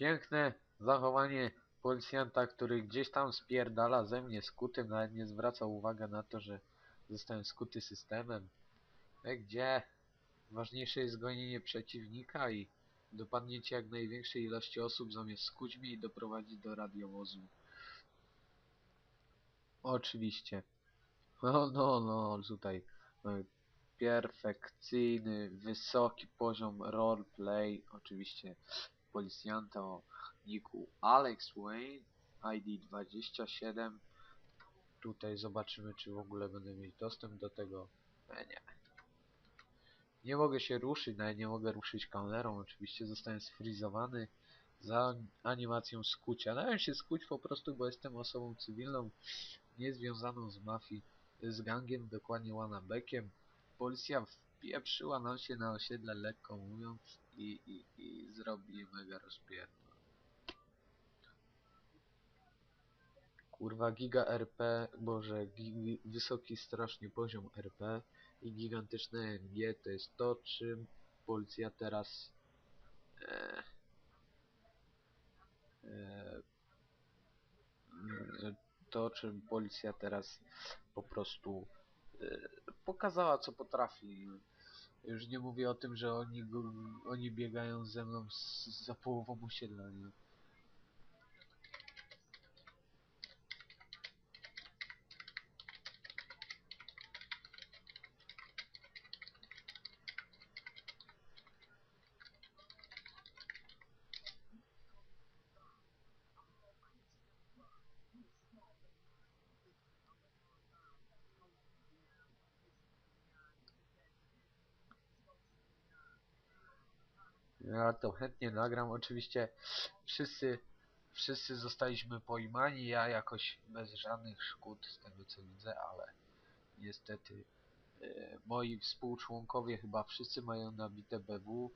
Piękne zachowanie policjanta, który gdzieś tam spierdala ze mnie skutym, nawet nie zwraca uwagi na to, że zostałem skuty systemem. E gdzie? Ważniejsze jest gonienie przeciwnika i dopadnięcie jak największej ilości osób zamiast skuć mnie i doprowadzić do radiowozu. Oczywiście. No, no, no, tutaj mamy perfekcyjny, wysoki poziom roleplay, oczywiście policjanta o niku Alex Wayne, ID 27. Tutaj zobaczymy, czy w ogóle będę mieć dostęp do tego. E, nie. Nie mogę się ruszyć, nawet nie mogę ruszyć kamerą, oczywiście zostałem sfrizowany za animacją skucia. Dałem się skuć po prostu, bo jestem osobą cywilną, niezwiązaną z mafii, z gangiem, dokładnie Łanabekiem. Policja wpieprzyła nam się na osiedle, lekko mówiąc, i, i, i mega rozpierdol. Kurwa, giga RP, boże, gi, wysoki strasznie poziom RP i gigantyczne MG to jest to, czym policja teraz e, e, to, czym policja teraz po prostu e, pokazała, co potrafi. Już nie mówię o tym, że oni, oni biegają ze mną z, za połową osiedla, nie? Ja to chętnie nagram. Oczywiście wszyscy, wszyscy zostaliśmy pojmani. Ja jakoś bez żadnych szkód z tego co widzę, ale niestety e, moi współczłonkowie chyba wszyscy mają nabite BW.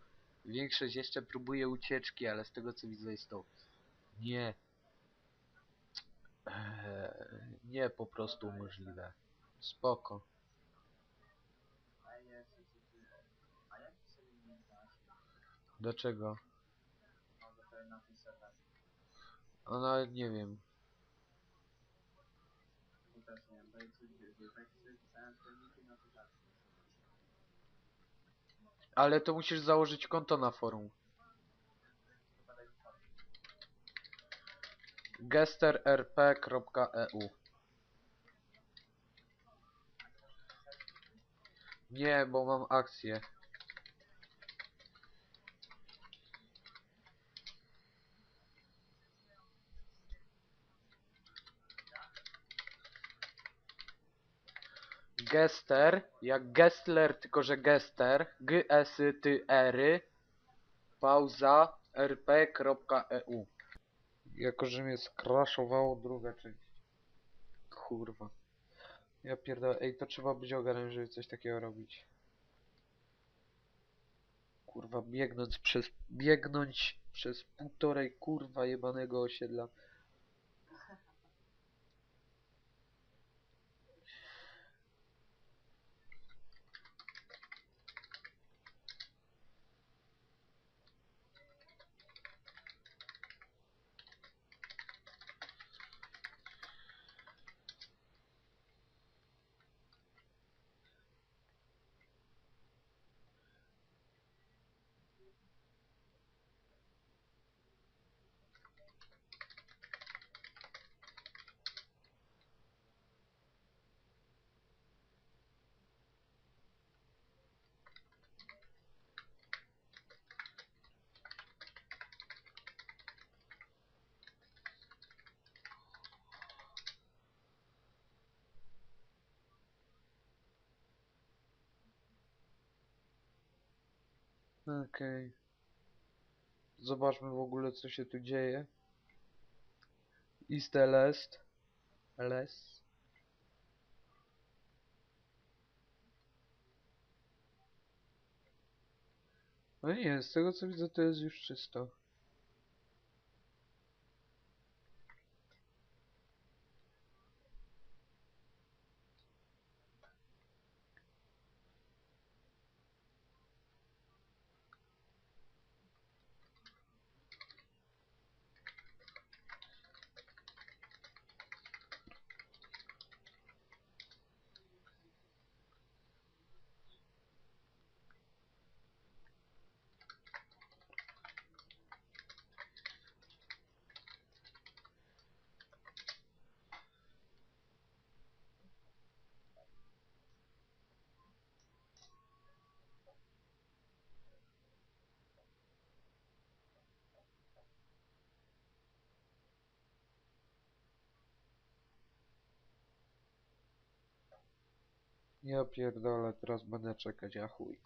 Większość jeszcze próbuje ucieczki, ale z tego co widzę jest to nie e, nie po prostu możliwe. Spoko. Dlaczego? O nawet nie wiem. Ale to musisz założyć konto na forum. gesterrp.eu Nie, bo mam akcję. Gester, jak Gestler, tylko że Gester, g s t r pauza rp.eu Jako, że mnie skraszowało druga część. Kurwa. Ja pierdolę, ej, to trzeba być ogarem, żeby coś takiego robić. Kurwa, biegnąc przez, biegnąć przez półtorej kurwa jebanego osiedla. Okej. Zobaczmy w ogóle co się tu dzieje. East Lest. Les. No nie, z tego co widzę to jest już czysto. Ja pierdolę, teraz będę czekać, a chuj.